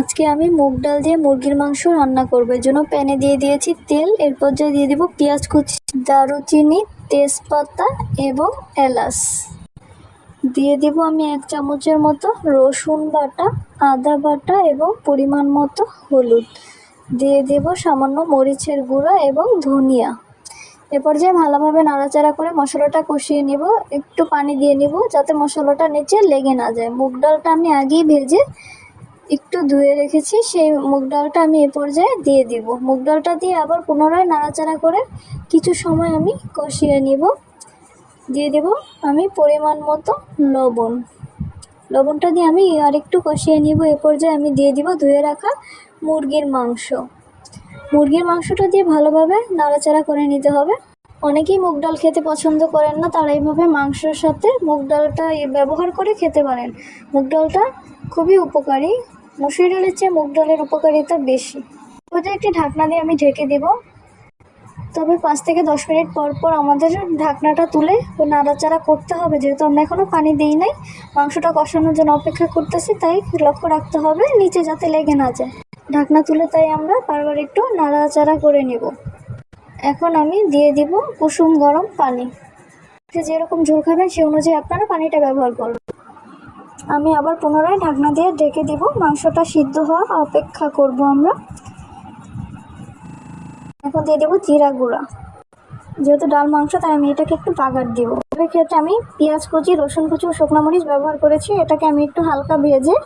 আজকে আমি মুগ ডাল দিয়ে মুরগির মাংস রান্না করব। এর জন্য প্যানে দিয়ে দিয়েছি তেল, এরপর যে দিয়ে দিব পেঁয়াজ কুচি, দারুচিনি, তেজপাতা এবং এলাচ। দিয়ে দিব আমি এক চামচের মতো রসুন বাটা, আদা বাটা এবং পরিমাণ মতো হলুদ। দিয়ে দেব সামান্য মরিচের গুঁড়া এবং ধনিয়া। এ পর্যায়ে ভালোভাবে নাড়াচাড়া করে মশলাটা কষিয়ে নিব, একটু পানি দিয়ে নিব, যাতে মশলাটা নিচে লেগে না যায়। মুগ ডালটা আমি আগেই ভেজে একটু ধুয়ে রেখেছি, সেই মুগ ডালটা আমি এ পর্যায়ে দিয়ে দিব। মুগ ডালটা দিয়ে আবার পুনরায় নাড়াচাড়া করে কিছু সময় আমি কষিয়ে নিব। দিয়ে দেব আমি পরিমাণ মতো লবণ। লবণটা দিয়ে আমি আরেকটু কষিয়ে নিব। এ পর্যায়ে আমি দিয়ে দিব ধুয়ে রাখা মুরগির মাংস। মুরগির মাংসটা দিয়ে ভালোভাবে নাড়াচাড়া করে নিতে হবে। অনেকেই মুগ ডাল খেতে পছন্দ করেন না, তারা এইভাবে মাংসের সাথে মুগ ডালটা ব্যবহার করে খেতে পারেন। মুগ ডালটা খুবই উপকারী মুসুরি ডালের চেয়ে মুগ ডালের উপকারিতা বেশি। ওটা একটি ঢাকনা দিয়ে আমি ঢেকে দেব। তবে পাঁচ থেকে দশ মিনিট পর পর আমাদের ঢাকনাটা তুলে নাড়াচাড়া করতে হবে। যেহেতু আমরা এখনও পানি দিই নাই, মাংসটা কষানোর জন্য অপেক্ষা করতেছি, তাই লক্ষ্য রাখতে হবে নিচে যাতে লেগে না যায়। ঢাকনা তুলে তাই আমরা বারবার একটু নাড়াচাড়া করে নেব। এখন আমি দিয়ে দিব কুসুম গরম পানি। যেরকম ঝোল খাবেন সে অনুযায়ী আপনারা পানিটা ব্যবহার করবেন। আমি আবার পুনরায় ঢাকনা দিয়ে ঢেকে দিব। মাংসটা সিদ্ধ হওয়া অপেক্ষা করব আমরা। এখন দিয়ে দেবো জিরা গুঁড়া। যেহেতু ডাল মাংস, তাই আমি এটাকে একটু বাগার দিব। এর ক্ষেত্রে আমি পেঁয়াজ কুচি, রসুন কুচি ও শুকনো মরিচ ব্যবহার করেছি। এটাকে আমি একটু হালকা ভেজে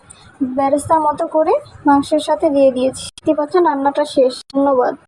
বেরেস্তার মতো করে মাংসের সাথে দিয়ে দিয়েছি। দেখতে পাচ্ছেন রান্নাটা শেষ। ধন্যবাদ।